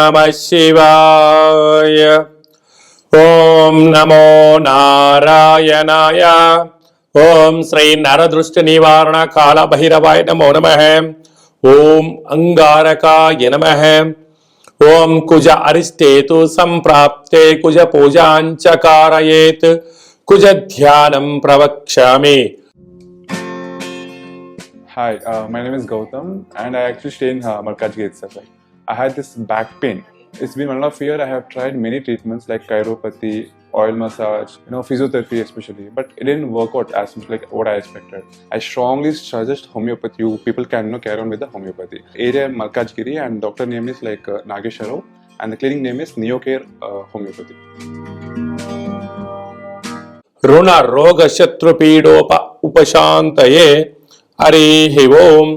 नमः शिवाय। ओम नमो नारायणाय। ओम श्री नरदृष्टि निवारण काल भैरवाय नमो नमः। ओम अंगारकाय नमः। ओम कुज अरिष्टेतु संप्राप्ते कुज पूजाञ्च कारयेत कुज ध्यानं प्रवक्ष्यामि। Hi, uh, my name is Gautam and I actually stay in uh, Markaj Gate Safai. I had this back pain. It's been one and a half year. I have tried many treatments like chiropathy, oil massage, you know, physiotherapy especially, but it didn't work out as much like what I expected. I strongly suggest homeopathy. You people can you know, carry on with the homeopathy. Area Malkajgiri, and doctor name is like uh, Nagesharov, and the clinic name is Neocare uh, Homeopathy. రుణ రోగ శత్రు పీడోప ఉపశాంతయే హరి ఓం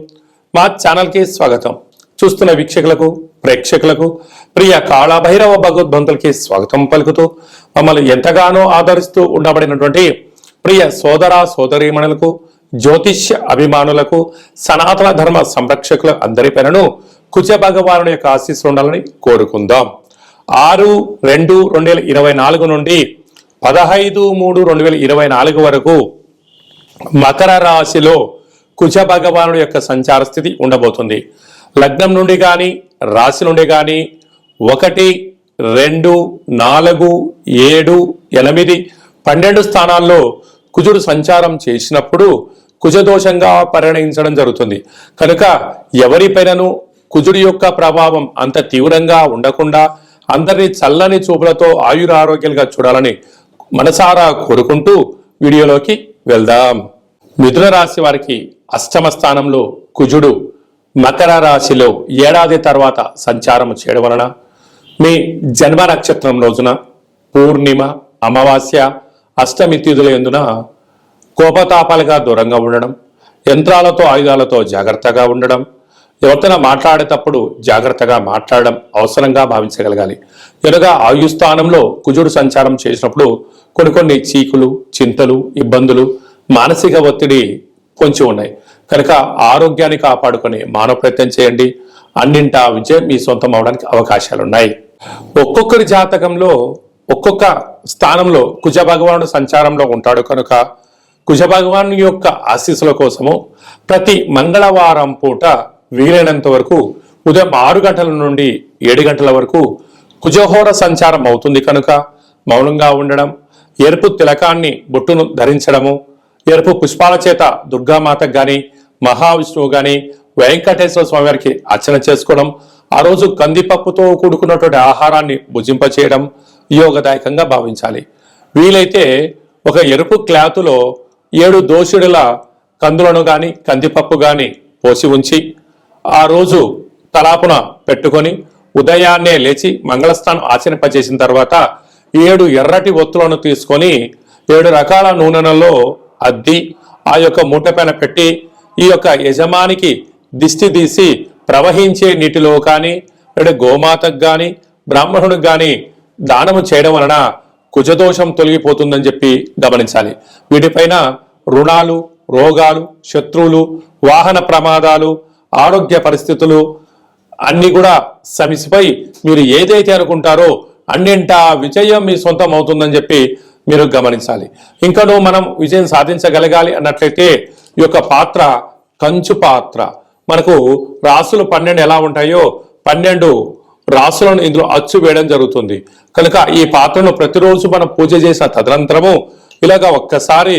మా ఛానల్కి స్వాగతం చూస్తున్న వీక్షకులకు ప్రేక్షకులకు ప్రియ కాళభైరవ భగవద్బంతులకి స్వాగతం పలుకుతూ మమ్మల్ని ఎంతగానో ఆదరిస్తూ ఉండబడినటువంటి ప్రియ సోదర సోదరీమణులకు జ్యోతిష్య అభిమానులకు సనాతన ధర్మ సంరక్షకుల అందరి పేరును కుజ భగవాను యొక్క ఆశీస్సులు ఉండాలని కోరుకుందాం. ఆరు రెండు రెండు వేల ఇరవై నాలుగు నుండి పదహైదు మూడు రెండు వేల ఇరవై నాలుగు వరకు మకర రాశిలో కుజ భగవానుడి యొక్క సంచార స్థితి ఉండబోతుంది. లగ్నం నుండి కానీ రాశి నుండి కానీ ఒకటి రెండు నాలుగు ఏడు ఎనిమిది పన్నెండు స్థానాల్లో కుజుడు సంచారం చేసినప్పుడు కుజదోషంగా పరిగణించడం జరుగుతుంది. కనుక ఎవరిపైనను కుజుడి యొక్క ప్రభావం అంత తీవ్రంగా ఉండకుండా అందరినీ చల్లని చూపులతో ఆయురారోగ్యాలుగా చూడాలని మనసారా కోరుకుంటూ వీడియోలోకి వెళ్దాం. మిథున రాశి వారికి అష్టమ స్థానంలో కుజుడు మకర రాశిలో ఏడాది తర్వాత సంచారం చేయడం వలన మీ జన్మ నక్షత్రం రోజున పూర్ణిమ అమావాస్య అష్టమి తిథుల ఎందున కోపతాపాలుగా దూరంగా ఉండడం యంత్రాలతో ఆయుధాలతో జాగ్రత్తగా ఉండడం ఎవరితోనైనా మాట్లాడేటప్పుడు జాగ్రత్తగా మాట్లాడడం అవసరంగా భావించగలగాలి. ఎనగా ఆయుస్థానంలో కుజుడు సంచారం చేసినప్పుడు కొన్ని కొన్ని చీకులు చింతలు ఇబ్బందులు మానసిక ఒత్తిడి పొంచి ఉన్నాయి. కనుక ఆరోగ్యాన్ని కాపాడుకొని మానవ ప్రయత్నం చేయండి. అన్నింటా విజయం మీ సొంతం అవడానికి అవకాశాలు ఉన్నాయి ఒక్కొక్కరి జాతకంలో ఒక్కొక్క స్థానంలో కుజ భగవానుడు సంచారంలో ఉంటాడు కనుక కుజ భగవాను యొక్క ఆశీస్సుల కోసము ప్రతి మంగళవారం పూట వీలైనంత వరకు ఉదయం ఆరు గంటల నుండి ఏడు గంటల వరకు కుజహోర సంచారం అవుతుంది కనుక మౌనంగా ఉండడం ఎరుపు తిలకాన్ని బొట్టును ధరించడము ఎరుపు పుష్పాల చేత దుర్గామాతకు గాని మహావిష్ణువు గాని వెంకటేశ్వర స్వామి వారికి అర్చన చేసుకోవడం ఆ రోజు కందిపప్పుతో కూడుకున్నటువంటి ఆహారాన్ని భుజింపచేయడం యోగదాయకంగా భావించాలి. వీలైతే ఒక ఎరుపు క్లాతులో ఏడు దోషుడుల కందులను గాని కందిపప్పు గాని పోసి ఉంచి ఆ రోజు తలాపున పెట్టుకొని ఉదయాన్నే లేచి మంగళస్థానం ఆచరింపచేసిన తర్వాత ఏడు ఎర్రటి ఒత్తులను తీసుకొని ఏడు రకాల నూనెలలో అద్ది ఆ యొక్క మూట పైన పెట్టి ఈ యొక్క యజమానికి దిష్టి తీసి ప్రవహించే నీటిలో కానీ లేదా గోమాతకు కానీ బ్రాహ్మణుడికి కానీ దానము చేయడం వలన కుజదోషం తొలగిపోతుందని చెప్పి గమనించాలి. వీటిపైన రుణాలు రోగాలు శత్రువులు వాహన ప్రమాదాలు ఆరోగ్య పరిస్థితులు అన్ని కూడా సమిసిపై మీరు ఏదైతే అనుకుంటారో అన్నింటా విజయం మీ సొంతం అవుతుందని చెప్పి మీరు గమనించాలి. ఇంకనూ మనం విజయం సాధించగలగాలి అన్నట్లయితే ఈ యొక్క పాత్ర కంచు పాత్ర. మనకు రాసులు పన్నెండు ఎలా ఉంటాయో పన్నెండు రాసులను ఇందులో అచ్చు వేయడం జరుగుతుంది. కనుక ఈ పాత్రను ప్రతిరోజు మనం పూజ చేసిన తదనంతరము ఇలాగా ఒక్కసారి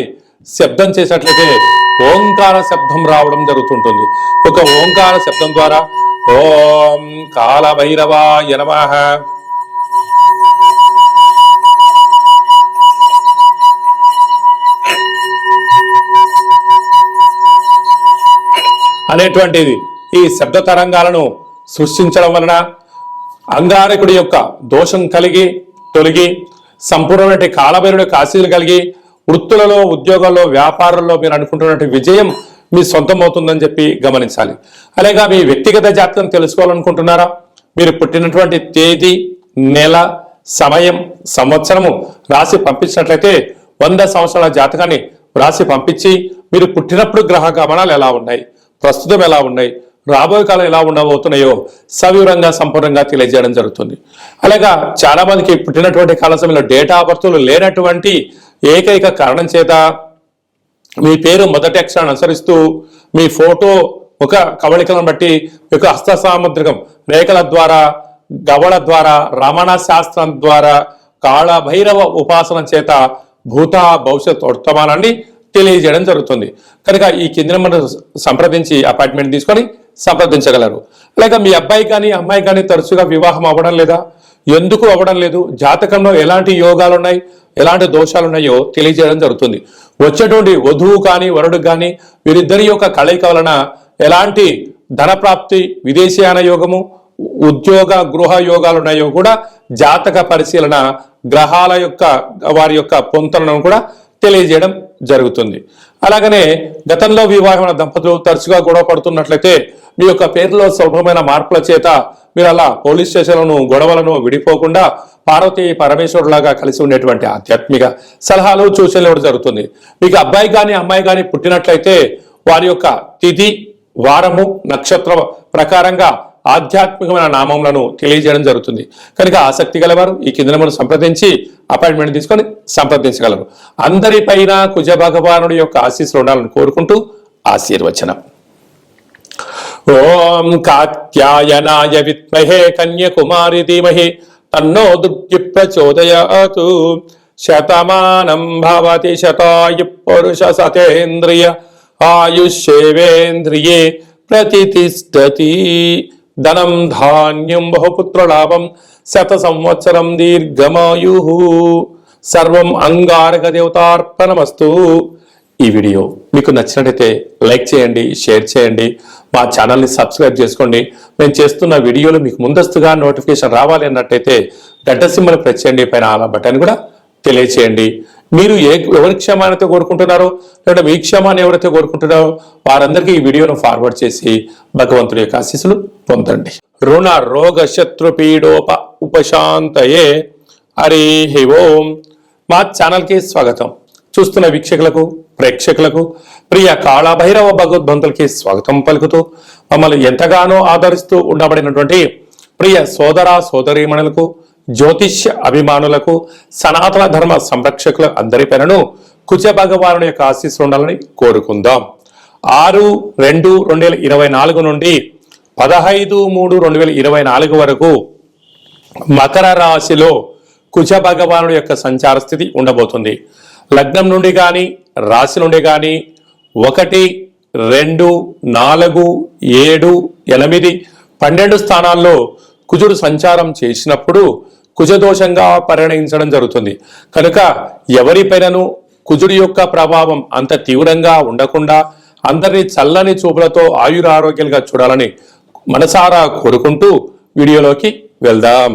శబ్దం చేసినట్లయితే ఓంకార శబ్దం రావడం జరుగుతుంటుంది. ఒక ఓంకార శబ్దం ద్వారా ఓం కాల భైరవాయ నమః. అనేటువంటిది ఈ శబ్ద తరంగాలను సృష్టించడం వలన అంగారకుడి యొక్క దోషం కలిగి తొలగి సంపూర్ణమైన కాలభైరుడి కాశీలు కలిగి వృత్తులలో ఉద్యోగాల్లో వ్యాపారంలో మీరు అనుకుంటున్నటువంటి విజయం మీ సొంతం అవుతుందని చెప్పి గమనించాలి. అలాగా మీ వ్యక్తిగత జాతకం తెలుసుకోవాలనుకుంటున్నారా? మీరు పుట్టినటువంటి తేదీ నెల సమయం సంవత్సరము రాసి పంపించినట్లయితే వంద సంవత్సరాల జాతకాన్ని రాసి పంపించి మీరు పుట్టినప్పుడు గ్రహ గమనాలు ఎలా ఉన్నాయి? ప్రస్తుతం ఎలా ఉన్నాయి? రాబోయే కాలం ఎలా ఉండబోతున్నాయో సవివరంగా సంపూర్ణంగా తెలియజేయడం జరుగుతుంది. అలాగా చాలా మందికి పుట్టినటువంటి కాల సమయంలో డేటా బర్తులు లేనటువంటి ఏకైక కారణం చేత మీ పేరు మొదటి అక్షరాన్ని అనుసరిస్తూ మీ ఫోటో ఒక కవళికలను బట్టి మీ యొక్క హస్త సాముద్రికం రేఖల ద్వారా గవళ ద్వారా రమణ శాస్త్రం ద్వారా కాళభైరవ ఉపాసన చేత భూత భవిష్యత్ వర్తమానాన్ని తెలియజేయడం జరుగుతుంది. కనుక ఈ కింద నెంబర్ సంప్రదించి అపాయింట్మెంట్ తీసుకొని సంప్రదించగలరు. లేక మీ అబ్బాయి కానీ అమ్మాయి కానీ తరచుగా వివాహం అవ్వడం లేదా? ఎందుకు అవ్వడం లేదు? జాతకంలో ఎలాంటి యోగాలు ఉన్నాయి ఎలాంటి దోషాలు ఉన్నాయో తెలియజేయడం జరుగుతుంది. వచ్చేటువంటి వధువు కానీ వరుడు కానీ వీరిద్దరి యొక్క కలయిక వలన ఎలాంటి ధన ప్రాప్తి విదేశీయాన యోగము ఉద్యోగ గృహ యోగాలు ఉన్నాయో కూడా జాతక పరిశీలన గ్రహాల యొక్క వారి యొక్క పొంతలను కూడా తెలియజేయడం జరుగుతుంది. అలాగనే గతంలో వివాహమైన దంపతులు తరచుగా గొడవ పడుతున్నట్లయితే మీ యొక్క పేరులో స్వల్పమైన మార్పుల చేత మీరు అలా పోలీస్ స్టేషన్లను గొడవలను విడిపోకుండా పార్వతి పరమేశ్వరులాగా కలిసి ఉండేటువంటి ఆధ్యాత్మిక సలహాలు సూచనలు ఇవ్వడం జరుగుతుంది. మీకు అబ్బాయి కానీ అమ్మాయి కానీ పుట్టినట్లయితే వారి యొక్క తిథి వారము నక్షత్ర ప్రకారంగా ఆధ్యాత్మికమైన నామములను తెలియజేయడం జరుగుతుంది. కనుక ఆసక్తి గలవారు ఈ కింద నెంబర్ను సంప్రదించి అపాయింట్మెంట్ తీసుకొని సంప్రదించగలరు. అందరిపైన కుజ భగవానుడి యొక్క ఆశీస్సులు ఉండాలని కోరుకుంటూ ఆశీర్వచనం. ఓం కాత్యాయనాయ విద్మహే కన్యకుమారి ధీమహి తన్నో దుర్గి ప్రచోదయాతు. శతమానం భవతి శతాయు పురుష సతేంద్రియ ఆయుష్యేవేంద్రియే ప్రతిష్టతి ధనం ధాన్యం బహుపుత్రలాభం శత సంవత్సరం దీర్ఘమాయు. సర్వం అంగారక దేవతార్పణమస్తు ఈ వీడియో మీకు నచ్చినట్టయితే లైక్ చేయండి షేర్ చేయండి మా ఛానల్ని సబ్స్క్రైబ్ చేసుకోండి. మేము చేస్తున్న వీడియోలు మీకు ముందస్తుగా నోటిఫికేషన్ రావాలి అన్నట్టయితే గడ్డ సింబల్ ప్రెస్ చేయండి పైన ఆల బటన్ కూడా తెలియచేయండి. మీరు ఏ ఎవరి క్షేమాన్ని కోరుకుంటున్నారో లేదా మీ క్షేమాన్ని ఎవరైతే కోరుకుంటున్నారో వారందరికీ ఈ వీడియోను ఫార్వర్డ్ చేసి భగవంతుడి యొక్క ఆశీస్సులు పొందండి. రుణ రోగ శత్రు పీడోప ఉపశాంతయే. హరి ఓం. మా ఛానల్కి స్వాగతం. చూస్తున్న వీక్షకులకు ప్రేక్షకులకు ప్రియ కాళభైరవ భగవద్బంతులకి స్వాగతం పలుకుతూ మమ్మల్ని ఎంతగానో ఆదరిస్తూ ఉండబడినటువంటి ప్రియ సోదర సోదరీమణులకు జ్యోతిష్య అభిమానులకు సనాతన ధర్మ సంరక్షకుల అందరిపైనను కుజ భగవానుడి యొక్క ఆశీస్సులు ఉండాలని కోరుకుందాం. ఆరు రెండు రెండు వేల ఇరవై నాలుగు నుండి పదహైదు మూడు రెండు వేల ఇరవై నాలుగు వరకు మకర రాశిలో కుజ భగవానుడి యొక్క సంచార స్థితి ఉండబోతుంది. లగ్నం నుండి కానీ రాశి నుండి కానీ ఒకటి రెండు నాలుగు ఏడు ఎనిమిది పన్నెండు స్థానాల్లో కుజుడు సంచారం చేసినప్పుడు కుజదోషంగా పరిగణించడం జరుగుతుంది. కనుక ఎవరిపైనను కుజుడి యొక్క ప్రభావం అంత తీవ్రంగా ఉండకుండా అందరినీ చల్లని చూపులతో ఆయుర ఆరోగ్యాలుగా చూడాలని మనసారా కోరుకుంటూ వీడియోలోకి వెళ్దాం.